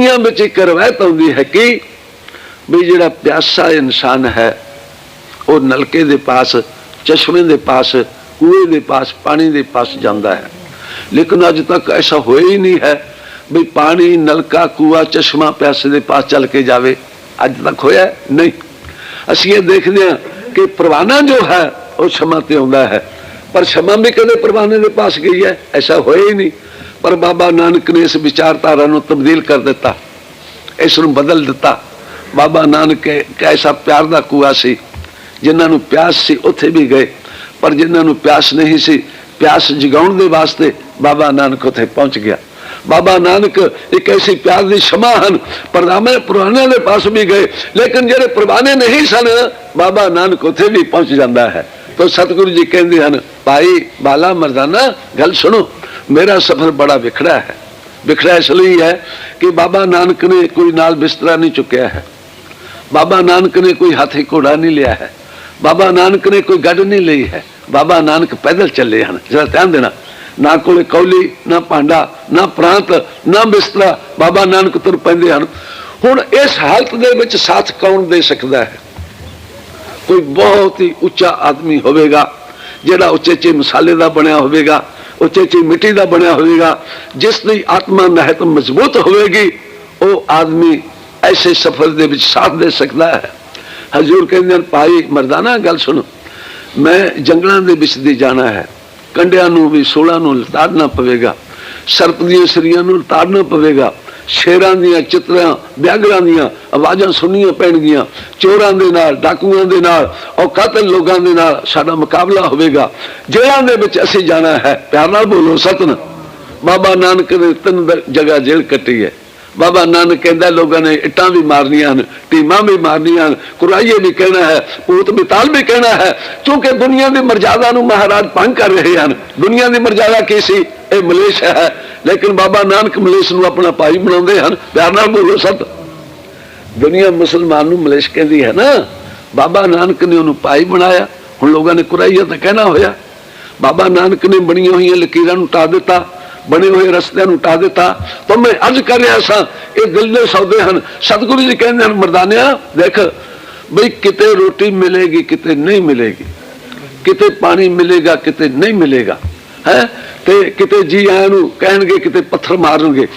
ਦੁਨੀਆ ਵਿੱਚ ਇੱਕ ਰਵਾਇਤ ਆਉਂਦੀ ਹੈ ਕਿ ਵੀ ਜਿਹੜਾ ਪਿਆਸਾ ਇਨਸਾਨ ਹੈ, ਉਹ ਨਲਕੇ ਦੇ ਪਾਸ, ਚਸ਼ਮੇ ਦੇ ਪਾਸ, ਕੂਏ ਦੇ ਪਾਸ, ਪਾਣੀ ਦੇ ਪਾਸ ਜਾਂਦਾ ਹੈ। ਲੇਕਿਨ ਅੱਜ ਤੱਕ ਐਸਾ ਹੋਇਆ ਹੀ ਨਹੀਂ ਹੈ ਵੀ ਪਾਣੀ, ਨਲਕਾ, ਕੂਆ, ਚਸ਼ਮਾ ਪਿਆਸੇ ਦੇ ਪਾਸ ਚੱਲ ਕੇ ਜਾਵੇ। ਅੱਜ ਤੱਕ ਹੋਇਆ ਨਹੀਂ। ਅਸੀਂ ਇਹ ਦੇਖਦੇ ਹਾਂ ਕਿ ਪ੍ਰਵਾਨਾ ਜੋ ਹੈ, ਉਹ ਸ਼ਮਾ ਤੇ ਆਉਂਦਾ ਹੈ। ਪਰ ਸ਼ਮਾ ਵੀ ਕਦੇ ਪ੍ਰਵਾਨੇ ਦੇ ਪਾਸ ਗਈ ਹੈ। ਐਸਾ ਹੋਇਆ ਹੀ ਨਹੀਂ। ਪਰ ਬਾਬਾ ਨਾਨਕ ਨੇ ਇਸ ਵਿਚਾਰਧਾਰਾ ਨੂੰ ਤਬਦੀਲ ਕਰ ਦਿੱਤਾ, ਇਸ ਨੂੰ ਬਦਲ ਦਿੱਤਾ। ਬਾਬਾ ਨਾਨਕ ਐਸਾ ਪਿਆਰ ਦਾ ਕੂਆ ਸੀ, ਜਿਨ੍ਹਾਂ ਨੂੰ ਪਿਆਸ ਸੀ, ਉੱਥੇ ਵੀ ਗਏ। ਪਰ ਜਿਨ੍ਹਾਂ ਨੂੰ ਪਿਆਸ ਨਹੀਂ ਸੀ, ਪਿਆਸ ਜਗਾਉਣ ਦੇ ਵਾਸਤੇ ਬਾਬਾ ਨਾਨਕ ਉੱਥੇ ਪਹੁੰਚ ਗਿਆ। ਬਾਬਾ ਨਾਨਕ ਇੱਕ ਐਸੀ ਪਿਆਰ ਦੀ ਸ਼ਮਾ ਹਨ ਪਰਨਾਮੇ ਪੁਰਾਣੇ ਦੇ ਪਾਸ ਵੀ ਗਏ, ਲੇਕਿਨ ਜਿਹੜੇ ਪੁਰਾਣੇ ਨਹੀਂ ਸਨ, ਬਾਬਾ ਨਾਨਕ ਉੱਥੇ ਵੀ ਪਹੁੰਚ ਜਾਂਦਾ ਹੈ। ਤਾਂ ਸਤਿਗੁਰੂ ਜੀ ਕਹਿੰਦੇ ਹਨ, ਭਾਈ ਬਾਲਾ ਮਰਦਾਨਾ, ਗੱਲ ਸੁਣੋ। ਮੇਰਾ ਸਫ਼ਰ ਬੜਾ ਵਿਖੜਾ ਹੈ ਵਿਖੜਾ ਇਸ ਲਈ ਹੈ ਕਿ ਬਾਬਾ ਨਾਨਕ ਨੇ ਕੋਈ ਨਾਲ ਬਿਸਤਰਾ ਨਹੀਂ ਚੁੱਕਿਆ ਹੈ ਬਾਬਾ ਨਾਨਕ ਨੇ ਕੋਈ ਹਾਥੀ ਘੋੜਾ ਨਹੀਂ ਲਿਆ ਹੈ ਬਾਬਾ ਨਾਨਕ ਨੇ ਕੋਈ ਗੱਡ ਨਹੀਂ ਲਈ ਹੈ ਬਾਬਾ ਨਾਨਕ ਪੈਦਲ ਚੱਲੇ ਹਨ ਜਰਾ ਧਿਆਨ ਦੇਣਾ ਨਾ ਕੋਲੇ ਕੌਲੀ ਨਾ ਭਾਂਡਾ ਨਾ ਪ੍ਰਾਂਤ ਨਾ ਬਿਸਤਰਾ ਬਾਬਾ ਨਾਨਕ ਤੁਰ ਪੈਂਦੇ ਹਨ ਹੁਣ ਇਸ ਹਾਲਤ ਦੇ ਵਿੱਚ ਸਾਥ ਕੌਣ ਦੇ ਸਕਦਾ ਹੈ ਕੋਈ ਬਹੁਤ ਹੀ ਉੱਚਾ ਆਦਮੀ ਹੋਵੇਗਾ ਜਿਹੜਾ ਉੱਚੇ ਉੱਚੇ ਮਸਾਲੇ ਦਾ ਬਣਿਆ ਹੋਵੇਗਾ ਉਚੇਚੀ ਮਿੱਟੀ ਦਾ ਬਣਿਆ ਹੋਵੇਗਾ, ਜਿਸ ਦੀ ਆਤਮਾ ਮਹਿਤ ਮਜ਼ਬੂਤ ਹੋਵੇਗੀ, ਉਹ ਆਦਮੀ ਐਸੇ ਸਫ਼ਰ ਦੇ ਵਿੱਚ ਸਾਥ ਦੇ ਸਕਦਾ ਹੈ। ਹਜ਼ੂਰ ਕਹਿੰਦੇ ਹਨ, ਭਾਈ ਮਰਦਾਨਾ, ਗੱਲ ਸੁਣੋ, ਮੈਂ ਜੰਗਲਾਂ ਦੇ ਵਿੱਚ ਦੀ ਜਾਣਾ ਹੈ। ਕੰਡਿਆਂ ਨੂੰ ਵੀ ਸੋਲਾਂ ਨੂੰ ਲਤਾੜਨਾ ਪਵੇਗਾ। ਸਰਪ ਦੀਆਂ ਸਰੀਆਂ ਨੂੰ ਲਤਾੜਨਾ ਪਵੇਗਾ। ਸ਼ੇਰਾਂ ਦੀਆਂ, ਚਿੱਤਰਾਂ ਵਿਆਗਰਾਂ ਦੀਆਂ ਆਵਾਜ਼ਾਂ ਸੁਣਨੀਆਂ ਪੈਣਗੀਆਂ। ਚੋਰਾਂ ਦੇ ਨਾਲ, ਡਾਕੂਆਂ ਦੇ ਨਾਲ ਔਰ ਕਾਤਲ ਲੋਕਾਂ ਦੇ ਨਾਲ ਸਾਡਾ ਮੁਕਾਬਲਾ ਹੋਵੇਗਾ। ਜੇਲ੍ਹਾਂ ਦੇ ਵਿੱਚ ਅਸੀਂ ਜਾਣਾ ਹੈ। ਪਿਆਰ ਨਾਲ ਬੋਲੋ ਸਤਨ ਬਾਬਾ ਨਾਨਕ ਨੇ ਤਿੰਨ ਜਗ੍ਹਾ ਜੇਲ੍ਹ ਕੱਟੀ ਹੈ। ਬਾਬਾ ਨਾਨਕ ਕਹਿੰਦਾ, ਲੋਕਾਂ ਨੇ ਇੱਟਾਂ ਵੀ ਮਾਰਨੀਆਂ ਹਨ, ਟੀਮਾਂ ਵੀ ਮਾਰਨੀਆਂ ਹਨ, ਕੁਰਾਈਏ ਵੀ ਕਹਿਣਾ ਹੈ, ਭੂਤ ਬਿਤਾਲ ਵੀ ਕਹਿਣਾ ਹੈ, ਕਿਉਂਕਿ ਦੁਨੀਆ ਦੀ ਮਰਜ਼ਾਦਾ ਨੂੰ ਮਹਾਰਾਜ ਭੰਗ ਕਰ ਰਹੇ ਹਨ। ਦੁਨੀਆ ਦੀ ਮਰਜ਼ਾਦਾ ਕੀ ਸੀ? ਇਹ ਮਲੇਸ਼ ਹੈ। ਲੇਕਿਨ ਬਾਬਾ ਨਾਨਕ ਮਲੇਸ਼ ਨੂੰ ਆਪਣਾ ਭਾਈ ਬਣਾਉਂਦੇ ਹਨ, ਪਿਆਰ ਨਾਲ ਬੋਲੋ ਸਤ ਦੁਨੀਆ ਮੁਸਲਮਾਨ ਨੂੰ ਮਲੇਸ਼ ਕਹਿੰਦੀ ਹੈ ਨਾ, ਬਾਬਾ ਨਾਨਕ ਨੇ ਉਹਨੂੰ ਭਾਈ ਬਣਾਇਆ, ਹੁਣ ਲੋਕਾਂ ਨੇ ਕੁਰਾਈਆ ਤਾਂ ਕਹਿਣਾ ਹੋਇਆ। ਬਾਬਾ ਨਾਨਕ ਨੇ ਬਣੀਆਂ ਹੋਈਆਂ ਲਕੀਰਾਂ ਨੂੰ ਟਾ ਦਿੱਤਾ, ਬਣੇ ਹੋਏ ਰਸਤਿਆਂ ਨੂੰ ਟਾ ਦਿੱਤਾ। ਪਰ ਮੈਂ ਅੱਜ ਕਰ ਰਿਹਾ ਸਾਂ, ਇਹ ਦਿਲ ਦੇ ਸੌਦੇ ਹਨ। ਸਤਿਗੁਰੂ ਜੀ ਕਹਿੰਦੇ ਹਨ, ਮਰਦਾਨਿਆ, ਦੇਖ, ਬਈ ਕਿਤੇ ਰੋਟੀ ਮਿਲੇਗੀ, ਕਿਤੇ ਨਹੀਂ ਮਿਲੇਗੀ। ਕਿਤੇ ਪਾਣੀ ਮਿਲੇਗਾ, ਕਿਤੇ ਨਹੀਂ ਮਿਲੇਗਾ। ਹੈ? ਤੇ ਕਿਤੇ ਜੀ ਆਇਆਂ ਨੂੰ ਕਹਿਣਗੇ, ਕਿਤੇ ਪੱਥਰ ਮਾਰਨਗੇ।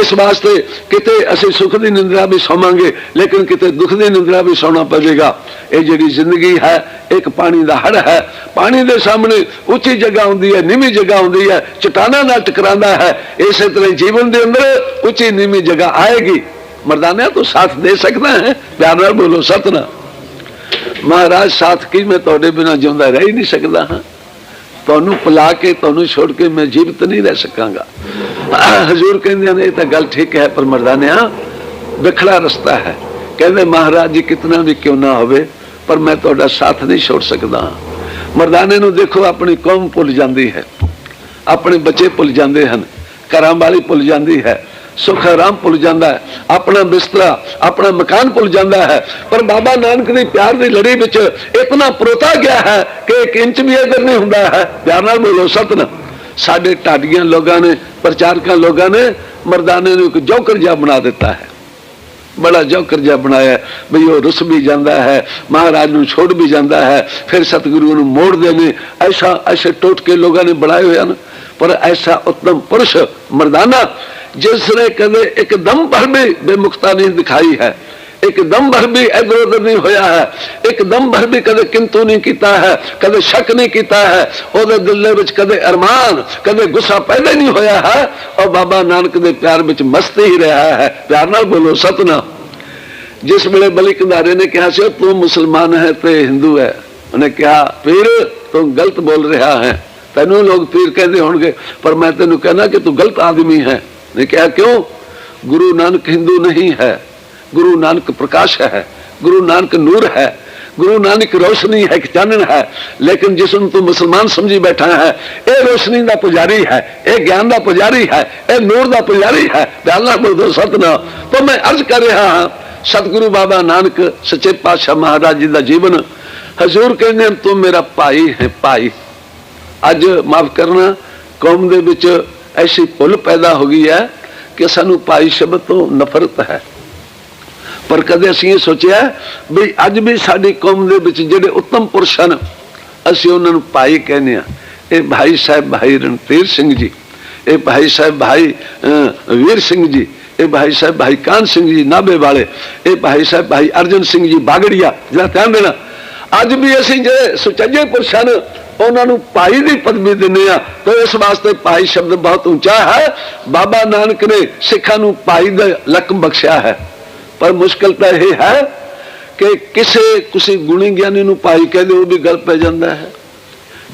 ਇਸ ਵਾਸਤੇ ਕਿਤੇ ਅਸੀਂ ਸੁਖ ਦੀ ਨਿੰਦਰਾ ਵੀ ਸੌਵਾਂਗੇ, ਲੇਕਿਨ ਕਿਤੇ ਦੁੱਖ ਦੀ ਨਿੰਦਰਾ ਵੀ ਸੌਣਾ ਪਵੇਗਾ। ਇਹ ਜਿਹੜੀ ਜ਼ਿੰਦਗੀ ਹੈ, ਇੱਕ ਪਾਣੀ ਦਾ ਹੜ ਹੈ। ਪਾਣੀ ਦੇ ਸਾਹਮਣੇ ਉੱਚੀ ਜਗ੍ਹਾ ਹੁੰਦੀ ਹੈ, ਨੀਵੀਂ ਜਗ੍ਹਾ ਹੁੰਦੀ ਹੈ, ਚਟਾਨਾਂ ਨਾਲ ਟਕਰਾਉਂਦਾ ਹੈ। ਇਸੇ ਤਰ੍ਹਾਂ ਹੀ ਜੀਵਨ ਦੇ ਅੰਦਰ ਉੱਚੀ ਨੀਵੀਂ ਜਗ੍ਹਾ ਆਏਗੀ। ਮਰਦਾਨਿਆ ਤੂੰ ਸਾਥ ਦੇ ਸਕਦਾ ਹੈ। ਪਿਆਰ ਨਾਲ ਬੋਲੋ ਸਤਨਾ ਮਹਾਰਾਜ, ਸਾਥ ਕੀ ਮੈਂ ਤੁਹਾਡੇ ਬਿਨਾ ਜਿਉਂਦਾ ਰਹਿ ਹੀ ਨਹੀਂ ਸਕਦਾ, ਹਾਂ? ਤੁਹਾਨੂੰ ਪਿਲਾ ਕੇ, ਤੁਹਾਨੂੰ ਛੋੜ ਕੇ ਮੈਂ ਜੀਵਤ ਨਹੀਂ ਰਹਿ ਸਕਾਂਗਾ। ਹਜ਼ੂਰ ਕਹਿੰਦੇ ਨੇ ਇਹ ਤਾਂ ਗੱਲ ਠੀਕ ਹੈ, ਪਰ ਮਰਦਾਨਿਆ ਵਿਖੜਾ ਰਸਤਾ ਹੈ। ਕਹਿੰਦੇ, ਮਹਾਰਾਜ ਜੀ, ਕਿਤਨਾ ਵੀ ਕਿਉਂ ਨਾ ਹੋਵੇ, ਪਰ ਮੈਂ ਤੁਹਾਡਾ ਸਾਥ ਨਹੀਂ ਛੋੜ ਸਕਦਾ। ਮਰਦਾਨੇ ਨੂੰ ਦੇਖੋ, ਆਪਣੀ ਕੌਮ ਭੁੱਲ ਜਾਂਦੀ ਹੈ। ਆਪਣੇ ਬੱਚੇ ਭੁੱਲ ਜਾਂਦੇ ਹਨ। ਘਰਾਂ ਵਾਲੀ ਭੁੱਲ ਜਾਂਦੀ ਹੈ। ਸੁਖ ਆਰਾਮ ਭੁੱਲ ਜਾਂਦਾ ਹੈ, ਆਪਣਾ ਬਿਸਤਰਾ, ਆਪਣਾ ਮਕਾਨ ਭੁੱਲ ਜਾਂਦਾ ਹੈ, ਪਰ ਬਾਬਾ ਨਾਨਕ ਦੀ ਪਿਆਰ ਦੀ ਲੜੀ ਵਿੱਚ ਇਤਨਾ ਪਰੋਤਾ ਗਿਆ ਹੈ ਕਿ ਇੱਕ ਇੰਚ ਵੀ ਅਗਰ ਨਹੀਂ ਹੁੰਦਾ ਹੈ। ਪਿਆਰ ਨਾਲ ਬੋਲੋ ਸਤਨ ਸਾਡੇ ਢਾਡੀਆਂ ਲੋਕਾਂ ਨੇ, ਪ੍ਰਚਾਰਕਾਂ ਲੋਕਾਂ ਨੇ ਮਰਦਾਨੇ ਨੂੰ ਇੱਕ ਜੋਕਰ ਜਿਹਾ ਬਣਾ ਦਿੱਤਾ ਹੈ। ਬੜਾ ਜੋਕਰ ਜਿਹਾ ਬਣਾਇਆ ਬਈ ਉਹ ਰੁੱਸ ਵੀ ਜਾਂਦਾ ਹੈ, ਮਹਾਰਾਜ ਨੂੰ ਛੋੜ ਵੀ ਜਾਂਦਾ ਹੈ, ਫਿਰ ਸਤਿਗੁਰੂ ਨੂੰ ਮੋੜਦੇ ਨੇ। ਐਸਾ, ਐਸੇ ਟੋਟ ਕੇ ਲੋਕਾਂ ਨੇ ਬਣਾਏ ਹੋਏ ਹਨ, ਪਰ ਐਸਾ ਉਤਮ ਪੁਰਸ਼ ਮਰਦਾਨਾ ਜਿਸ ਨੇ ਕਦੇ ਇੱਕਦਮ ਭਰ ਵੀ ਬੇਮੁਖਤਾ ਨਹੀਂ ਦਿਖਾਈ ਹੈ, ਇੱਕਦਮ ਭਰ ਵੀ ਇਧਰ ਉਧਰ ਨਹੀਂ ਹੋਇਆ ਹੈ, ਇੱਕਦਮ ਭਰ ਵੀ ਕਦੇ ਕਿੰਤੂ ਨਹੀਂ ਕੀਤਾ ਹੈ, ਕਦੇ ਸ਼ੱਕ ਨਹੀਂ ਕੀਤਾ ਹੈ, ਉਹਦੇ ਦਿਲ ਦੇ ਵਿੱਚ ਕਦੇ ਅਰਮਾਨ, ਕਦੇ ਗੁੱਸਾ ਪੈਦਾ ਨਹੀਂ ਹੋਇਆ ਹੈ, ਉਹ ਬਾਬਾ ਨਾਨਕ ਦੇ ਪਿਆਰ ਵਿੱਚ ਮਸਤ ਹੀ ਰਿਹਾ ਹੈ। ਪਿਆਰ ਨਾਲ ਬੋਲੋ, ਸਤਨਾਮ। ਜਿਸ ਵੇਲੇ ਬਲੀ ਕੰਧਾਰੇ ਨੇ ਕਿਹਾ ਸੀ ਤੂੰ ਮੁਸਲਮਾਨ ਹੈ ਤੇ ਹਿੰਦੂ ਹੈ। ਉਹਨੇ ਕਿਹਾ, ਪੀਰ, ਤੂੰ ਗਲਤ ਬੋਲ ਰਿਹਾ ਹੈ। ਤੈਨੂੰ ਲੋਕ ਪੀਰ ਕਹਿੰਦੇ ਹੋਣਗੇ, ਪਰ ਮੈਂ ਤੈਨੂੰ ਕਹਿੰਦਾ ਕਿ ਤੂੰ ਗਲਤ ਆਦਮੀ ਹੈ। ਨੇ ਕਿਹਾ, ਕਿਉਂ? ਗੁਰੂ ਨਾਨਕ ਹਿੰਦੂ ਨਹੀਂ ਹੈ। ਗੁਰੂ ਨਾਨਕ ਪ੍ਰਕਾਸ਼ ਹੈ। ਗੁਰੂ ਨਾਨਕ ਨੂਰ ਹੈ। ਗੁਰੂ ਨਾਨਕ ਰੋਸ਼ਨੀ ਹੈ ਕਿ ਚਾਨਣ ਹੈ। ਲੇਕਿਨ ਜਿਸ ਨੂੰ ਤੂੰ ਮੁਸਲਮਾਨ ਸਮਝੀ ਬੈਠਾ ਹੈ, ਇਹ ਰੋਸ਼ਨੀ ਦਾ ਪੁਜਾਰੀ ਹੈ, ਇਹ ਗਿਆਨ ਦਾ ਪੁਜਾਰੀ ਹੈ, ਇਹ ਨੂਰ ਦਾ ਪੁਜਾਰੀ ਹੈ। ਤੇ ਅੱਲਾਹ ਬੋਲੋ ਸਤਨਾਮ। ਤਾਂ ਮੈਂ ਅਰਜ਼ ਕਰ ਰਿਹਾ ਹਾਂ, ਸਤਿਗੁਰੂ ਬਾਬਾ ਨਾਨਕ, ਸੱਚੇ ਪਾਤਸ਼ਾਹ ਮਹਾਰਾਜ ਜੀ ਦਾ ਜੀਵਨ। ਹਜ਼ੂਰ ਕਹਿੰਦੇ ਤੂੰ ਮੇਰਾ ਭਾਈ ਹੈ, ਭਾਈ। ਅੱਜ ਮਾਫ ਕਰਨਾ, ਕੌਮ ਦੇ ਵਿੱਚ ਐਸੀ ਭੁੱਲ ਪੈਦਾ ਹੋ ਗਈ ਹੈ ਕਿ ਸਾਨੂੰ ਭਾਈ ਸ਼ਬਦ ਤੋਂ ਨਫ਼ਰਤ ਹੈ। ਪਰ ਕਦੇ ਅਸੀਂ ਇਹ ਸੋਚਿਆ ਵੀ ਅੱਜ ਵੀ ਸਾਡੀ ਕੌਮ ਦੇ ਵਿੱਚ ਜਿਹੜੇ ਉੱਤਮ ਪੁਰਸ਼ ਹਨ, ਅਸੀਂ ਉਹਨਾਂ ਨੂੰ ਭਾਈ ਕਹਿੰਦੇ ਆ ਇਹ ਭਾਈ ਸਾਹਿਬ ਭਾਈ ਰਣਧੀਰ ਸਿੰਘ ਜੀ, ਇਹ ਭਾਈ ਸਾਹਿਬ ਭਾਈ ਵੀਰ ਸਿੰਘ ਜੀ, ਇਹ ਭਾਈ ਸਾਹਿਬ ਭਾਈ ਕਾਨ ਸਿੰਘ ਜੀ, ਨਾਭੇ ਵਾਲੇ, ਇਹ ਭਾਈ ਸਾਹਿਬ ਭਾਈ ਅਰਜਨ ਸਿੰਘ ਜੀ ਬਾਗੜੀਆ, ਜਿਹੜਾ ਧਿਆਨ ਦੇਣਾ, ਅੱਜ ਵੀ ਅਸੀਂ ਜਿਹੜੇ ਸੁਚੱਜੇ ਪੁਰਸ਼ਾਂ ਹਨ ਉਹਨਾਂ ਨੂੰ ਭਾਈ ਦੀ ਪਦਵੀ ਦਿੰਦੇ ਆ ਤਾਂ ਇਸ ਵਾਸਤੇ ਭਾਈ ਸ਼ਬਦ ਬਹੁਤ ਉੱਚਾ ਹੈ। ਬਾਬਾ ਨਾਨਕ ਨੇ ਸਿੱਖਾਂ ਨੂੰ ਭਾਈ ਦਾ ਲਕਮ ਬਖਸ਼ਿਆ ਹੈ। ਪਰ ਮੁਸ਼ਕਲ ਤਾਂ ਇਹ ਹੈ ਕਿ ਕਿਸੇ ਕਿਸੇ ਗੁਣੀ ਗਿਆਨੀ ਨੂੰ ਭਾਈ ਕਹਦੇ ਉਹ ਵੀ ਗਲ ਪੈ ਜਾਂਦਾ ਹੈ।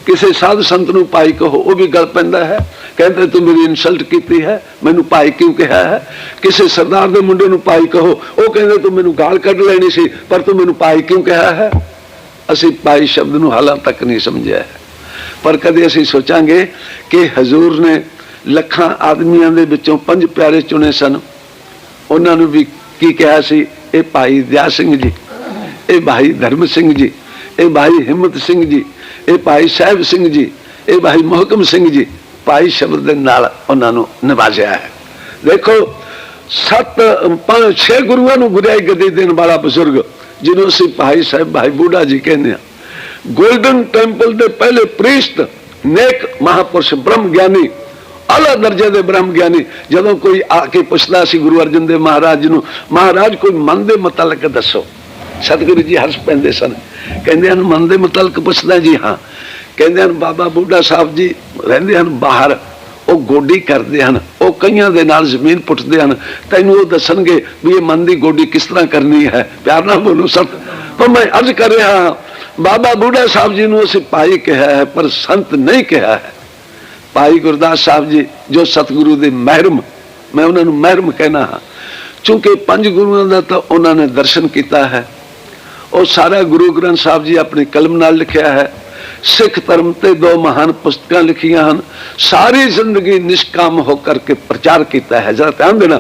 ਕਿਸੇ ਸਾਧ ਸੰਤ ਨੂੰ ਭਾਈ ਕਹੋ, ਉਹ ਵੀ ਗਲ ਪੈਂਦਾ ਹੈ। ਕਹਿੰਦੇ, ਤੂੰ ਮੇਰੀ ਇਨਸਲਟ ਕੀਤੀ ਹੈ, ਮੈਨੂੰ ਭਾਈ ਕਿਉਂ ਕਿਹਾ ਹੈ? ਕਿਸੇ ਸਰਦਾਰ ਦੇ ਮੁੰਡੇ ਨੂੰ ਭਾਈ ਕਹੋ, ਉਹ ਕਹਿੰਦੇ, ਤੂੰ ਮੈਨੂੰ ਗਾਲ ਕੱਢ ਲੈਣੀ ਸੀ, ਪਰ ਤੂੰ ਮੈਨੂੰ ਭਾਈ ਕਿਉਂ ਕਿਹਾ ਹੈ? ਅਸੀਂ ਭਾਈ ਸ਼ਬਦ ਨੂੰ ਹਾਲਾਂ ਤੱਕ ਨਹੀਂ ਸਮਝਿਆ। ਪਰ ਕਦੇ ਅਸੀਂ ਸੋਚਾਂਗੇ ਕਿ ਹਜ਼ੂਰ ਨੇ ਲੱਖਾਂ ਆਦਮੀਆਂ ਦੇ ਵਿੱਚੋਂ ਪੰਜ ਪਿਆਰੇ ਚੁਣੇ ਸਨ। ਉਹਨਾਂ ਨੂੰ ਵੀ ਕੀ ਕਿਹਾ ਸੀ? ਇਹ ਭਾਈ ਦਿਆ ਸਿੰਘ ਜੀ, ਇਹ ਭਾਈ ਧਰਮ ਸਿੰਘ ਜੀ, ਇਹ ਭਾਈ ਹਿੰਮਤ ਸਿੰਘ ਜੀ, ਇਹ ਭਾਈ ਸਾਹਿਬ ਸਿੰਘ ਜੀ, ਇਹ ਭਾਈ ਮੁਹਕਮ ਸਿੰਘ ਜੀ, ਭਾਈ ਸ਼ਬਦ ਦੇ ਨਾਲ ਉਹਨਾਂ ਨੂੰ ਨਿਵਾਜਿਆ ਹੈ। ਦੇਖੋ, ਸੱਤ, ਪੰਜ, ਛੇ ਗੁਰੂਆਂ ਨੂੰ ਗੁਰਿਆਈ ਗੱਦੀ ਦੇਣ ਵਾਲਾ ਬਜ਼ੁਰਗ, ਜਿਹਨੂੰ ਅਸੀਂ ਭਾਈ ਸਾਹਿਬ, ਭਾਈ ਬੂਢਾ ਜੀ ਕਹਿੰਦੇ ਆ ਗੋਲਡਨ ਟੈਂਪਲ ਦੇ ਪਹਿਲੇ ਪ੍ਰੀਸਟ ਨੇਕ ਮਹਾਪੁਰਸ਼ ਬ੍ਰਹਮ ਗਿਆਨੀ ਆਲਾ ਦਰਜੇ ਦੇ ਬ੍ਰਹਮ ਗਿਆਨੀ ਜਦੋਂ ਕੋਈ ਆ ਕੇ ਪੁੱਛਦਾ ਸੀ ਗੁਰੂ ਅਰਜਨ ਦੇਵ ਮਹਾਰਾਜ ਜੀ ਨੂੰ, ਮਹਾਰਾਜ, ਕੋਈ ਮਨ ਦੇ ਮੁਤਲਕ ਦੱਸੋ? ਸਤਿਗੁਰੂ ਜੀ ਹਰਸ਼ ਪੈਂਦੇ ਸਨ। ਕਹਿੰਦੇ ਹਨ, ਮਨ ਦੇ ਮੁਤਲਕ ਪੁੱਛਦਾ ਜੀ, ਹਾਂ। ਕਹਿੰਦੇ ਹਨ, ਬਾਬਾ ਬੁੱਢਾ ਸਾਹਿਬ ਜੀ ਰਹਿੰਦੇ ਹਨ ਬਾਹਰ, ਉਹ ਗੋਡੀ ਕਰਦੇ ਹਨ, ਉਹ ਕਈਆਂ ਦੇ ਨਾਲ ਜ਼ਮੀਨ ਪੁੱਟਦੇ ਹਨ। ਤੈਨੂੰ ਉਹ ਦੱਸਣਗੇ ਵੀ ਇਹ ਮਨ ਦੀ ਗੋਡੀ ਕਿਸ ਤਰ੍ਹਾਂ ਕਰਨੀ ਹੈ? ਪਿਆਰ ਨਾਲ ਬੋਲੋ ਸਤ ਪਰ ਮੈਂ ਅਰਜ਼ ਕਰ ਰਿਹਾ ਹਾਂ ਬਾਬਾ ਬੁੱਢਾ ਸਾਹਿਬ ਜੀ ਨੂੰ ਅਸੀਂ ਭਾਈ ਕਿਹਾ ਹੈ, ਪਰ ਸੰਤ ਨਹੀਂ ਕਿਹਾ ਹੈ। ਭਾਈ ਗੁਰਦਾਸ ਸਾਹਿਬ ਜੀ, ਜੋ ਸਤਿਗੁਰੂ ਦੇ ਮਹਿਰਮ, ਮੈਂ ਉਹਨਾਂ ਨੂੰ ਮਹਿਰਮ ਕਹਿਣਾ ਹਾਂ। ਚੂੰਕਿ ਪੰਜ ਗੁਰੂਆਂ ਦਾ ਤਾਂ ਉਹਨਾਂ ਨੇ ਦਰਸ਼ਨ ਕੀਤਾ ਹੈ। ਉਹ ਸਾਰਾ ਗੁਰੂ ਗ੍ਰੰਥ ਸਾਹਿਬ ਜੀ ਆਪਣੀ ਕਲਮ ਨਾਲ ਲਿਖਿਆ ਹੈ। ਸਿੱਖ ਧਰਮ ਤੇ ਦੋ ਮਹਾਨ ਪੁਸਤਕਾਂ ਲਿਖੀਆਂ ਹਨ। ਸਾਰੀ ਜ਼ਿੰਦਗੀ ਨਿਸ਼ਕਾਮ ਹੋ ਕਰਕੇ ਪ੍ਰਚਾਰ ਕੀਤਾ ਹੈ। ਜਰਾ ਧਿਆਨ ਦੇਣਾ।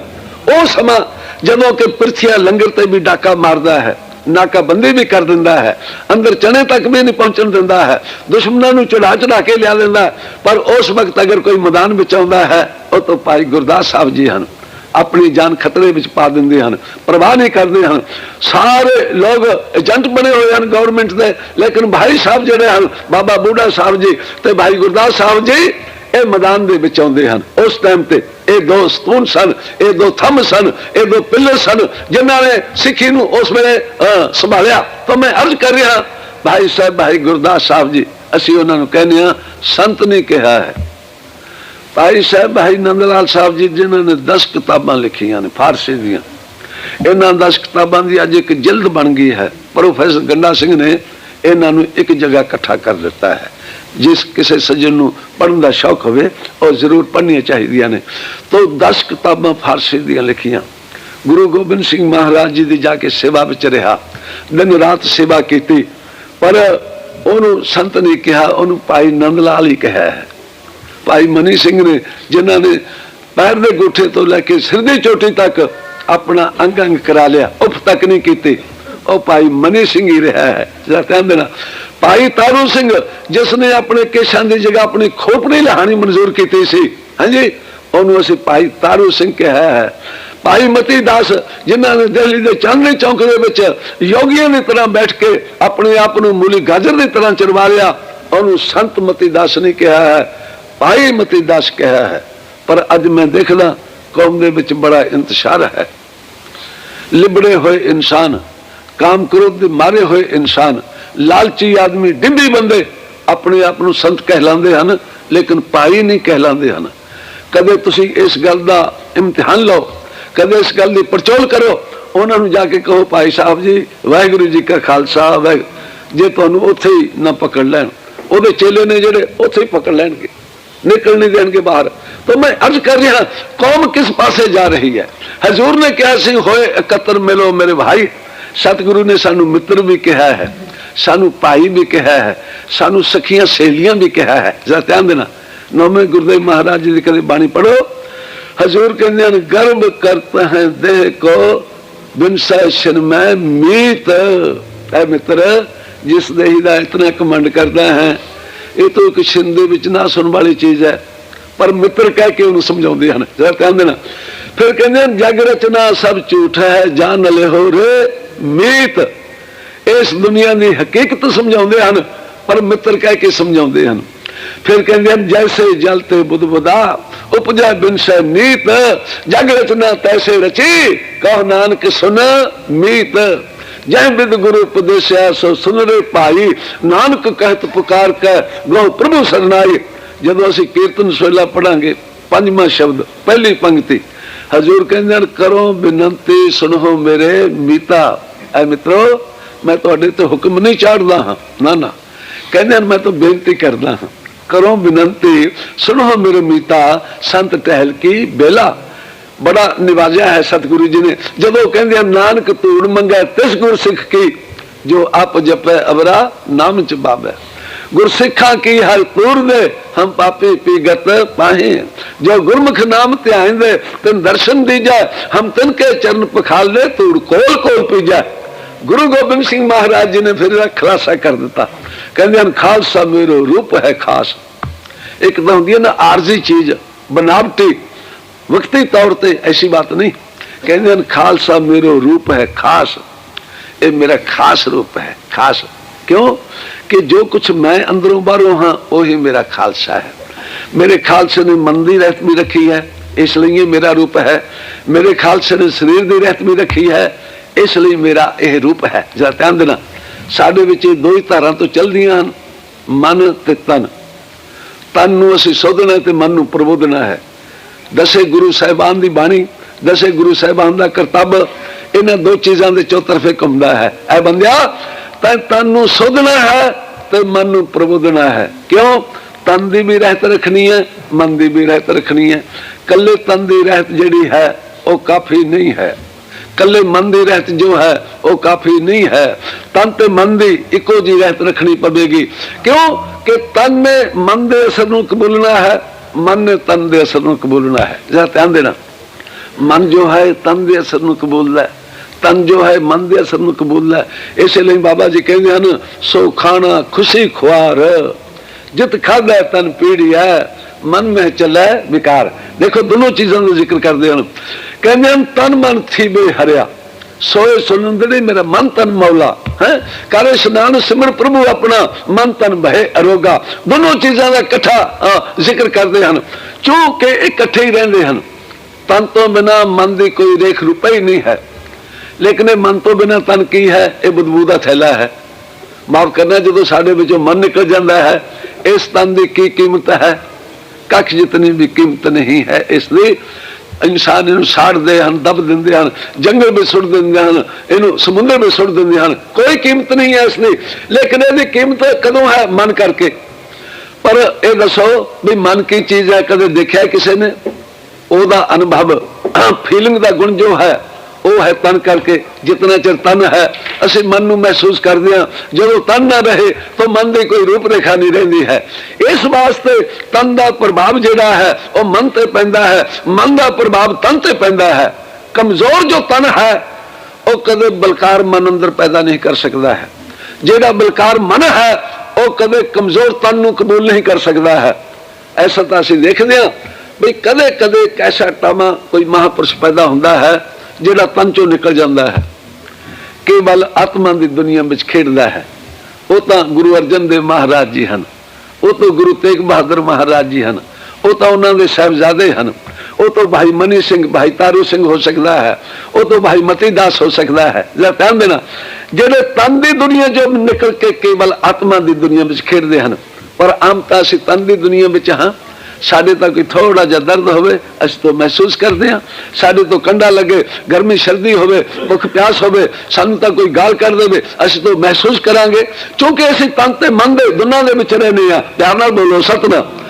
ਉਹ ਸਮਾਂ ਜਦੋਂ ਕਿ ਪ੍ਰਿਥਿਆ ਲੰਗਰ ਤੇ ਵੀ ਡਾਕਾ ਮਾਰਦਾ ਹੈ। ਨਾਕਾਬੰਦੀ ਵੀ ਕਰ ਦਿੰਦਾ ਹੈ। ਅੰਦਰ ਚਣੇ ਤੱਕ ਵੀ ਨਹੀਂ ਪਹੁੰਚਣ ਦਿੰਦਾ ਹੈ। ਦੁਸ਼ਮਣਾਂ ਨੂੰ ਚੜਾ ਚੜਾ ਕੇ ਲਿਆ ਦਿੰਦਾ ਪਰ ਉਸ ਵਕਤ ਅਗਰ ਕੋਈ ਮੈਦਾਨ ਵਿੱਚ ਆਉਂਦਾ ਹੈ, ਉਹ ਤੋਂ ਭਾਈ ਗੁਰਦਾਸ ਸਾਹਿਬ ਜੀ ਹਨ। ਆਪਣੀ ਜਾਨ ਖਤਰੇ ਵਿੱਚ ਪਾ ਦਿੰਦੇ ਹਨ। ਪਰਵਾਹ ਨਹੀਂ ਕਰਦੇ ਹਨ। ਸਾਰੇ ਲੋਕ ਏਜੰਟ ਬਣੇ ਹੋਏ ਹਨ ਗਵਰਨਮੈਂਟ ਦੇ। ਲੇਕਿਨ ਭਾਈ ਸਾਹਿਬ ਜਿਹੜੇ ਹਨ, ਬਾਬਾ ਬੁੱਢਾ ਸਾਹਿਬ ਜੀ ਤੇ ਭਾਈ ਗੁਰਦਾਸ ਸਾਹਿਬ ਜੀ ਇਹ ਮੈਦਾਨ ਦੇ ਵਿੱਚ ਆਉਂਦੇ ਹਨ। ਉਸ ਟਾਈਮ ਤੇ ਇਹ ਦੋ ਸਤੂਨ ਸਨ, ਇਹ ਦੋ ਥੰਮ ਸਨ, ਇਹ ਦੋ ਪਿੱਲਰ ਸਨ, ਜਿਨ੍ਹਾਂ ਨੇ ਸਿੱਖੀ ਨੂੰ ਉਸ ਵੇਲੇ ਸੰਭਾਲਿਆ। ਤਾਂ ਮੈਂ ਅਰਜ਼ ਕਰ ਰਿਹਾ, ਭਾਈ ਸਾਹਿਬ, ਭਾਈ ਗੁਰਦਾਸ ਸਾਹਿਬ ਜੀ, ਅਸੀਂ ਉਹਨਾਂ ਨੂੰ ਕਹਿੰਦੇ ਆ ਸੰਤ ਨੇ ਕਿਹਾ ਹੈ। ਭਾਈ ਸਾਹਿਬ, ਭਾਈ ਨੰਦ ਲਾਲ ਸਾਹਿਬ ਜੀ, ਜਿਨ੍ਹਾਂ ਨੇ 10 ਕਿਤਾਬਾਂ ਲਿਖੀਆਂ ਨੇ, ਫਾਰਸੀ ਦੀਆਂ। ਇਹਨਾਂ 10 ਕਿਤਾਬਾਂ ਦੀ ਅੱਜ ਇੱਕ ਜਿਲਦ ਬਣ ਗਈ ਹੈ। ਪ੍ਰੋਫੈਸਰ ਗੰਡਾ ਸਿੰਘ ਨੇ ਇਹਨਾਂ ਨੂੰ ਇੱਕ ਜਗ੍ਹਾ ਇਕੱਠਾ ਕਰ ਦਿੱਤਾ ਹੈ। ਜਿਸ ਕਿਸੇ ਸੱਜਣ ਨੂੰ ਪੜ੍ਹਨ ਦਾ ਸ਼ੌਕ ਹੋਵੇ, ਉਹ ਜ਼ਰੂਰ ਪੜ੍ਹਨੀਆਂ ਚਾਹੀਦੀਆਂ ਨੇ। ਤੋਂ 10 ਕਿਤਾਬਾਂ ਫਾਰਸੀ ਦੀਆਂ ਲਿਖੀਆਂ। ਗੁਰੂ ਗੋਬਿੰਦ ਸਿੰਘ ਮਹਾਰਾਜ ਜੀ ਦੀ ਜਾ ਕੇ ਸੇਵਾ ਵਿੱਚ ਰਿਹਾ। ਦਿਨ ਰਾਤ ਸੇਵਾ ਕੀਤੀ, ਪਰ ਉਹਨੂੰ ਸੰਤ ਨੇ ਕਿਹਾ, ਉਹਨੂੰ ਭਾਈ ਨੰਦ ਲਾਲ ਹੀ ਕਿਹਾ ਹੈ। ਭਾਈ ਮਨੀ ਸਿੰਘ ਨੇ, ਜਿਨ੍ਹਾਂ ਨੇ ਪੈਰ ਦੇ ਗੁੱਠੇ ਤੋਂ ਲੈ ਕੇ ਸਿਰ ਦੀ ਚੋਟੀ ਤੱਕ ਆਪਣਾ ਅੰਗ ਅੰਗ ਕਰਾ ਲਿਆ, ਉਫ ਤੱਕ ਨਹੀਂ ਕੀਤੀ। ਉਹ ਭਾਈ ਮਨੀ ਸਿੰਘ ਹੀ ਰਿਹਾ ਹੈ, ਜਿਹੜਾ ਕਹਿੰਦੇ ਨਾ, ਭਾਈ ਤਾਰੂ ਸਿੰਘ ਜਿਸ ਨੇ ਆਪਣੇ ਕੇਸ਼ਾਂ ਦੀ ਜਗ੍ਹਾ ਆਪਣੀ ਖੋਪੜੀ ਲਹਾਣੀ ਮਨਜ਼ੂਰ ਕੀਤੀ ਸੀ। ਹਾਂਜੀ, ਉਹਨੂੰ ਅਸੀਂ ਭਾਈ ਤਾਰੂ ਸਿੰਘ ਕਿਹਾ ਹੈ। ਭਾਈ ਮਤੀ ਦਾਸ, ਜਿਨ੍ਹਾਂ ਨੇ ਦਿੱਲੀ ਦੇ ਚਾਂਦਨੀ ਚੌਂਕ ਦੇ ਵਿੱਚ ਯੋਗੀਆਂ ਦੀ ਤਰ੍ਹਾਂ ਬੈਠ ਕੇ ਆਪਣੇ ਆਪ ਨੂੰ ਮੂਲੀ ਗਾਜਰ ਦੀ ਤਰ੍ਹਾਂ ਚਰਵਾ ਲਿਆ, ਉਹਨੂੰ ਸੰਤ ਮਤੀ ਦਾਸ ਨੇ ਕਿਹਾ ਹੈ, ਭਾਈ ਮਤੀ ਦਾਸ ਕਿਹਾ ਹੈ। ਪਰ ਅੱਜ ਮੈਂ ਦੇਖਦਾ, ਕੌਮ ਦੇ ਵਿੱਚ ਬੜਾ ਇੰਤਸ਼ਾਰ ਹੈ। ਲਿਬੜੇ ਹੋਏ ਇਨਸਾਨ ਕਾਮ ਕ੍ਰੋਧ ਦੇ ਮਾਰੇ ਹੋਏ ਇਨਸਾਨ ਲਾਲਚੀ ਆਦਮੀ ਡਿੰਬੀ ਬੰਦੇ ਆਪਣੇ ਆਪ ਨੂੰ ਸੰਤ ਕਹਿਲਾਉਂਦੇ ਹਨ ਲੇਕਿਨ ਭਾਈ ਨਹੀਂ ਕਹਿਲਾਉਂਦੇ ਹਨ ਕਦੇ ਤੁਸੀਂ ਇਸ ਗੱਲ ਦਾ ਇਮਤਿਹਾਨ ਲਓ ਕਦੇ ਇਸ ਗੱਲ ਦੀ ਪਰਚੋਲ ਕਰੋ ਉਹਨਾਂ ਨੂੰ ਜਾ ਕੇ ਕਹੋ ਭਾਈ ਸਾਹਿਬ ਜੀ ਵਾਹਿਗੁਰੂ ਜੀ ਕਾ ਖਾਲਸਾ ਵਾਹਿਗੁਰੂ ਜੇ ਤੁਹਾਨੂੰ ਉੱਥੇ ਹੀ ਨਾ ਪਕੜ ਲੈਣ ਉਹਦੇ ਚੇਲੇ ਨੇ ਜਿਹੜੇ ਉੱਥੇ ਹੀ ਪਕੜ ਲੈਣਗੇ ਨਿਕਲ ਨਹੀਂ ਦੇਣਗੇ ਬਾਹਰ ਤਾਂ ਮੈਂ ਅਰਜ਼ ਕਰ ਰਿਹਾ ਕੌਮ ਕਿਸ ਪਾਸੇ ਜਾ ਰਹੀ ਹੈ ਹਜ਼ੂਰ ਨੇ ਕਿਹਾ ਸੀ ਹੋਏ ਇਕੱਤਰ ਮਿਲੋ ਮੇਰੇ ਭਾਈ ਸਤਿਗੁਰੂ ਨੇ ਸਾਨੂੰ ਮਿੱਤਰ ਵੀ ਕਿਹਾ ਹੈ ਸਾਨੂੰ ਭਾਈ ਵੀ ਕਿਹਾ ਹੈ ਸਾਨੂੰ ਸਖੀਆਂ ਸਹੇਲੀਆਂ ਵੀ ਕਿਹਾ ਹੈ। ਜ਼ਰਾ ਧਿਆਨ ਦੇਣਾ। ਨੌਵੇਂ ਗੁਰਦੇਵ ਮਹਾਰਾਜ ਜੀ ਦੀ ਕਦੇ ਬਾਣੀ ਪੜੋ ਹਜ਼ੂਰ ਕਹਿੰਦੇ ਹਨ ਗਰਭ ਕਰਤ ਹੈ ਦੇਹ ਕੋ ਬਿਨ ਸੈਸ਼ਨ ਮੈਂ ਮੀਤ। ਐ ਮਿੱਤਰ ਜਿਸ ਦੇਹੀ ਦਾ ਇਤਨਾ ਕਮੰਡ ਕਰਦਾ ਹੈ ਇਹ ਤਾਂ ਇੱਕ ਛਿੰਦੇ ਵਿੱਚ ਨਾ ਸੁਣ ਵਾਲੀ ਚੀਜ਼ ਹੈ। ਪਰ ਮਿੱਤਰ ਕਹਿ ਕੇ ਉਹਨੂੰ ਸਮਝਾਉਂਦੇ ਹਨ। ਜਰਾ ਧਿਆਨ ਦੇਣਾ। ਫਿਰ ਕਹਿੰਦੇ ਹਨ, ਜਗ ਰਚਨਾ ਸਭ ਝੂਠ ਹੈ ਜਾਨ ਲੈ ਹੋ ਰੇ। ਮੀਤ। ਇਸ ਦੁਨੀਆ ਦੀ ਹਕੀਕਤ ਸਮਝਾਉਂਦੇ ਹਨ, ਪਰ ਮਿੱਤਰ ਕਹਿ ਕੇ ਸਮਝਾਉਂਦੇ ਹਨ। ਫਿਰ ਕਹਿੰਦੇ ਹਨ, ਜੈਸੇ ਜਲ ਤੇ ਬੁੱਧ ਬੁਦਾ, ਉਪਜੈ ਬਿਨ ਸੈ ਨੀਤ। ਜਗ ਰਚਨਾ ਤੈਸੇ ਰਚੀ, ਕਹ ਨਾਨਕ ਸੁਨ ਮੀਤ। ਜੈ ਬਿਦ ਗੁਰੂ ਉਪਦੇਸਿਆ, ਸੋ ਸੁਨਰੇ ਭਾਈ। ਨਾਨਕ ਕਹਿਤ ਪੁਕਾਰ ਕੈ ਗੋ ਪ੍ਰਭੂ ਸਰਨਾਈ। ਜਦੋਂ ਅਸੀਂ ਕੀਰਤਨ ਸੋਲਾ ਪੜਾਂਗੇ, ਪੰਜਵਾਂ ਸ਼ਬਦ, ਪਹਿਲੀ ਪੰਕਤੀ, ਹਜ਼ੂਰ ਕਹਿੰਦੇ ਹਨ, ਕਰੋ ਬੇਨੰਤੀ, ਸੁਣੋ ਮੇਰੇ ਮੀਤਾ। ਐ ਮਿੱਤਰੋ, ਮੈਂ ਤੁਹਾਡੇ ਤੇ ਹੁਕਮ ਨਹੀਂ ਚਾੜਦਾ ਹਾਂ। ਨਾ ਨਾ। ਕਹਿੰਦੇ ਮੈਂ ਤਾਂ ਬੇਨਤੀ ਕਰਦਾ ਹਾਂ। ਕਰੋ ਬੇਨਤੀ ਸੁਣੋ ਮੇਰੇ ਮੀਤਾ, ਸੰਤ ਟਹਿਲ ਕੀ ਬੇਲਾ। ਬੜਾ ਨਿਵਾਜਿਆ ਹੈ ਸਤਿਗੁਰੂ ਜੀ ਨੇ। ਜਦੋਂ ਕਹਿੰਦੇ ਨਾਨਕ ਧੂੜ ਮੰਗੈ, ਤਿਸ ਗੁਰ ਸਿੱਖ ਕੀ, ਜੋ ਆਪ ਜਪੈ ਅਵਰਾ ਨਾਮ ਚ ਬਾਬੈ। ਗੁਰਸਿੱਖਾਂ ਕੀ ਹਰ ਪੂਰ ਦੇ ਹਮ ਪਾਪੀ ਪੀਗਤ ਪਾਹੇ। ਜੋ ਗੁਰਮੁਖ ਨਾਮ ਧਿਆਨ ਦੇ ਤਨ ਦਰਸ਼ਨ ਦੀਜੈ, ਹਮ ਤਨ ਕੇ ਚਰਨ ਪਖਾਲ ਲੈ ਤੂੜ ਕੋਲ ਕੋਲ ਪੀਜੈ। ਗੁਰੂ ਗੋਬਿੰਦ ਸਿੰਘ ਮਹਾਰਾਜ ਜੀ ਨੇ ਫਿਰ ਇਹਦਾ ਖੁਲਾਸਾ ਕਰ ਦਿੱਤਾ। ਕਹਿੰਦੇ ਹਨ, ਖਾਲਸਾ ਮੇਰੋ ਰੂਪ ਹੈ ਖਾਸ। ਇੱਕ ਤਾਂ ਹੁੰਦੀ ਹੈ ਨਾ ਆਰਜ਼ੀ ਚੀਜ਼, ਬਨਾਵਟੀ, ਵਕਤੀ ਤੌਰ ਤੇ ਐਸੀ ਬਾਤ ਨਹੀਂ। ਕਹਿੰਦੇ ਹਨ, ਖਾਲਸਾ ਮੇਰੋ ਰੂਪ ਹੈ ਖਾਸ। ਇਹ ਮੇਰਾ ਖਾਸ ਰੂਪ ਹੈ, ਖਾਸ। ਕਿਉਂ? ਕਿ ਜੋ ਕੁਝ ਮੈਂ ਅੰਦਰੋਂ ਬਾਹਰੋਂ ਹਾਂ, ਉਹੀ ਮੇਰਾ ਖਾਲਸਾ ਹੈ। ਮੇਰੇ ਖਾਲਸੇ ਨੇ ਮਨ ਦੀ ਰਹਿਤ ਵੀ ਰੱਖੀ ਹੈ, ਇਸ ਲਈ ਇਹ ਮੇਰਾ ਰੂਪ ਹੈ। ਮੇਰੇ ਖਾਲਸੇ ਨੇ ਸਰੀਰ ਦੀ ਰਹਿਤ ਵੀ ਰੱਖੀ ਹੈ ਇਸ ਲਈ ਮੇਰਾ ਇਹ ਰੂਪ ਹੈ। ਜਰਾ ਧਿਆਨ ਦੇਣਾ ਸਾਡੇ ਵਿੱਚ ਇਹ ਦੋ ਹੀ ਧਾਰਾਂ ਤੋਂ ਚੱਲਦੀਆਂ ਹਨ, ਮਨ ਤੇ ਤਨ। ਤਨ ਨੂੰ ਅਸੀਂ ਸੋਧਣਾ ਤੇ ਮਨ ਨੂੰ ਪ੍ਰਬੋਧਣਾ ਹੈ। ਦਸੇ ਗੁਰੂ ਸਾਹਿਬਾਨ ਦੀ ਬਾਣੀ, ਦਸੇ ਗੁਰੂ ਸਾਹਿਬਾਨ ਦਾ ਕਰਤੱਵ ਇਹਨਾਂ ਦੋ ਚੀਜ਼ਾਂ ਦੇ ਚੌਤਰਫੇ ਘੁੰਮਦਾ ਹੈ। ਐ ਬੰਦਿਆ, ਤਾਂ ਤਨ ਨੂੰ ਸੋਧਣਾ ਹੈ ਤੇ ਮਨ ਨੂੰ ਪ੍ਰਬੋਧਣਾ ਹੈ। ਕਿਉਂ? ਤਨ ਦੀ ਵੀ ਰਹਿਤ ਰੱਖਣੀ ਹੈ, ਮਨ ਦੀ ਵੀ ਰਹਿਤ ਰੱਖਣੀ ਹੈ। ਕੱਲੇ ਤਨ ਦੀ ਰਹਿਤ ਜਿਹੜੀ ਹੈ, ਉਹ ਕਾਫੀ ਨਹੀਂ ਹੈ। ਕੱਲੇ ਮਨ ਦੀ ਰਹਿਤ ਜੋ ਹੈ, ਉਹ ਕਾਫੀ ਨਹੀਂ ਹੈ। ਤਨ ਤੇ ਮਨ ਦੀ ਇੱਕੋ ਜੀ ਰਹਿਤ ਰੱਖਣੀ ਪਵੇਗੀ। ਕਿਉਂ? ਕਿ ਤਨ ਨੇ ਮਨ ਦੇ ਅਸਰ ਨੂੰ ਕਬੂਲਣਾ ਹੈ, ਮਨ ਨੇ ਤਨ ਦੇ ਅਸਰ ਨੂੰ ਕਬੂਲਣਾ ਹੈ। ਜਰਾ ਧਿਆਨ ਦੇਣਾ। ਮਨ ਜੋ ਹੈ ਤਨ ਦੇ ਅਸਰ ਨੂੰ ਕਬੂਲਦਾ ਹੈ। ਤਨ ਜੋ ਹੈ ਮਨ ਦੇ ਅਸਰ ਨੂੰ ਕਬੂਲਦਾ ਹੈ। ਇਸੇ ਲਈ ਬਾਬਾ ਜੀ ਕਹਿੰਦੇ ਹਨ, ਸੋ ਖਾਣਾ ਖੁਸ਼ੀ ਖੁਆਰ। ਜਿਤ ਖਾਦਾ ਤਨ ਪੀੜਿਆ ਮਨ ਮੇ ਚੱਲੇ ਵਿਕਾਰ। ਦੇਖੋ, ਦੋਨੋਂ ਚੀਜ਼ਾਂ ਦਾ ਜ਼ਿਕਰ ਕਰਦੇ ਹਨ। ਕਹਿੰਦੇ ਹਨ, ਤਨ ਮਨ ਥੀ ਹਰਿਆ। ਸੋਏ ਸੁਨੰਦੜੀ ਮੇਰਾ ਮਨ ਤਨ ਮੌਲਾ। ਹੈ? ਕਰੇ ਇਸ਼ਨਾਨ ਸਿਮਰ ਪ੍ਰਭੂ ਆਪਣਾ ਮਨ ਤਨ ਬਹਿ ਅਰੋਗਾ। ਦੋਨੋਂ ਚੀਜ਼ਾਂ ਦਾ ਇਕੱਠਾ ਜ਼ਿਕਰ ਕਰਦੇ ਹਨ। ਕਿਉਂਕਿ ਇਕੱਠੇ ਹੀ ਰਹਿੰਦੇ ਹਨ। ਤਨ ਤੋਂ ਬਿਨਾ ਮਨ ਦੀ ਕੋਈ ਰੇਖ ਰੁਪਈ ਹੀ ਨਹੀਂ ਹੈ। ਲੇਕਿਨ ਇਹ ਮਨ ਤੋਂ ਬਿਨਾ ਤਨ ਕੀ ਹੈ? ਇਹ ਬਦਬੂ ਦਾ ਥੈਲਾ ਹੈ। ਮਾਫ ਕਰਨਾ, ਜਦੋਂ ਸਾਡੇ ਵਿੱਚੋਂ ਮਨ ਨਿਕਲ ਜਾਂਦਾ ਹੈ, ਇਸ ਤਨ ਦੀ ਕੀ ਕੀਮਤ ਹੈ? ਕੱਖ ਜਿਤਨੀ ਵੀ ਕੀਮਤ ਨਹੀਂ ਹੈ ਇਸ ਲਈ ਇਨਸਾਨ ਇਹਨੂੰ ਸਾੜਦੇ ਹਨ, ਦਬ ਦਿੰਦੇ ਹਨ, ਜੰਗਲ ਵਿੱਚ ਸੁੱਟ ਦਿੰਦੇ ਹਨ, ਇਹਨੂੰ ਸਮੁੰਦਰ ਵਿੱਚ ਸੁੱਟ ਦਿੰਦੇ ਹਨ। ਕੋਈ ਕੀਮਤ ਨਹੀਂ ਹੈ ਇਸ ਲਈ ਲੇਕਿਨ ਇਹਦੀ ਕੀਮਤ ਕਦੋਂ ਹੈ? ਮਨ ਕਰਕੇ। ਪਰ ਇਹ ਦੱਸੋ ਵੀ ਮਨ ਕੀ ਚੀਜ਼ ਹੈ? ਕਦੇ ਦੇਖਿਆ ਕਿਸੇ ਨੇ? ਉਹਦਾ ਅਨੁਭਵ, ਫੀਲਿੰਗ ਦਾ ਗੁਣ ਜੋ ਹੈ ਉਹ ਹੈ ਤਨ ਕਰਕੇ ਜਿਤਨਾ ਚਿਰ ਤਨ ਹੈ, ਅਸੀਂ ਮਨ ਨੂੰ ਮਹਿਸੂਸ ਕਰਦੇ ਹਾਂ, ਜਦੋਂ ਤਨ ਨਾ ਰਹੇ ਤਾਂ ਮਨ ਦੀ ਕੋਈ ਰੂਪ ਰੇਖਾ ਨਹੀਂ ਰਹਿੰਦੀ ਹੈ। ਇਸ ਵਾਸਤੇ ਤਨ ਦਾ ਪ੍ਰਭਾਵ ਜਿਹੜਾ ਹੈ, ਉਹ ਮਨ ਤੇ ਪੈਂਦਾ ਹੈ। ਮਨ ਦਾ ਪ੍ਰਭਾਵ ਤਨ ਤੇ ਪੈਂਦਾ ਹੈ। ਕਮਜ਼ੋਰ ਜੋ ਤਨ ਹੈ, ਉਹ ਕਦੇ ਬਲਕਾਰ ਮਨ ਅੰਦਰ ਪੈਦਾ ਨਹੀਂ ਕਰ ਸਕਦਾ ਹੈ। ਜਿਹੜਾ ਬਲਕਾਰ ਮਨ ਹੈ, ਉਹ ਕਦੇ ਕਮਜ਼ੋਰ ਤਨ ਨੂੰ ਕਬੂਲ ਨਹੀਂ ਕਰ ਸਕਦਾ ਹੈ। ਐਸਾ ਤਾਂ ਅਸੀਂ ਦੇਖਦੇ ਹਾਂ ਵੀ ਕਦੇ ਕਦੇ ਕੈਸਾ ਐਸਾ ਟਾਮਾ ਕੋਈ ਮਹਾਪੁਰਸ਼ ਪੈਦਾ ਹੁੰਦਾ ਹੈ ਜਿਹੜਾ ਤਨ ਚੋਂ ਨਿਕਲ ਜਾਂਦਾ ਹੈ, ਕੇਵਲ ਆਤਮਾ ਦੀ ਦੁਨੀਆ ਵਿੱਚ ਖੇਡਦਾ ਹੈ, ਉਹ ਤਾਂ ਗੁਰੂ ਅਰਜਨ ਦੇਵ ਮਹਾਰਾਜ ਜੀ ਹਨ, ਉਹ ਤਾਂ ਗੁਰੂ ਤੇਗ ਬਹਾਦਰ ਮਹਾਰਾਜ ਜੀ ਹਨ, ਉਹ ਤਾਂ ਉਹਨਾਂ ਦੇ ਸਾਹਿਬਜ਼ਾਦੇ ਹਨ, ਉਹ ਤਾਂ ਭਾਈ ਮਨੀ ਸਿੰਘ, ਭਾਈ ਤਾਰੂ ਸਿੰਘ ਹੋ ਸਕਦਾ ਹੈ, ਉਹ ਤਾਂ ਭਾਈ ਮਤੀ ਦਾਸ ਹੋ ਸਕਦਾ ਹੈ, ਲੈ ਧਿਆਨ ਦੇਣਾ, ਜਿਹੜੇ ਤਨ ਦੀ ਦੁਨੀਆ ਚੋਂ ਨਿਕਲ ਕੇ ਕੇਵਲ ਆਤਮਾ ਦੀ ਦੁਨੀਆ ਵਿੱਚ ਖੇਡਦੇ ਹਨ, ਪਰ ਆਮ ਤਾਂ ਅਸੀਂ ਤਨ ਦੀ ਦੁਨੀਆ ਵਿੱਚ ਹਾਂ ਸਾਡੇ ਤਾਂ ਕੋਈ ਥੋੜਾ ਜਿਹਾ ਦਰਦ ਹੋਵੇ, ਅਸੀਂ ਤਾਂ ਮਹਿਸੂਸ ਕਰਦੇ ਹਾਂ। ਸਾਡੇ ਤੋਂ ਕੰਡਾ ਲੱਗੇ, ਗਰਮੀ, ਸਰਦੀ ਹੋਵੇ, ਭੁੱਖ, ਪਿਆਸ ਹੋਵੇ, ਸਾਨੂੰ ਤਾਂ ਕੋਈ ਗਾਲ ਕਰ ਦੇਵੇ, ਅਸੀਂ ਤਾਂ ਮਹਿਸੂਸ ਕਰਾਂਗੇ। ਕਿਉਂਕਿ ਅਸੀਂ ਤਨ ਤੇ ਮਨ ਦੇ ਦੋਨਾਂ ਦੇ ਵਿੱਚ ਰਹਿੰਦੇ ਆ ਪਿਆਰ ਨਾਲ ਬੋਲੋ, ਸਤਨਾਮ।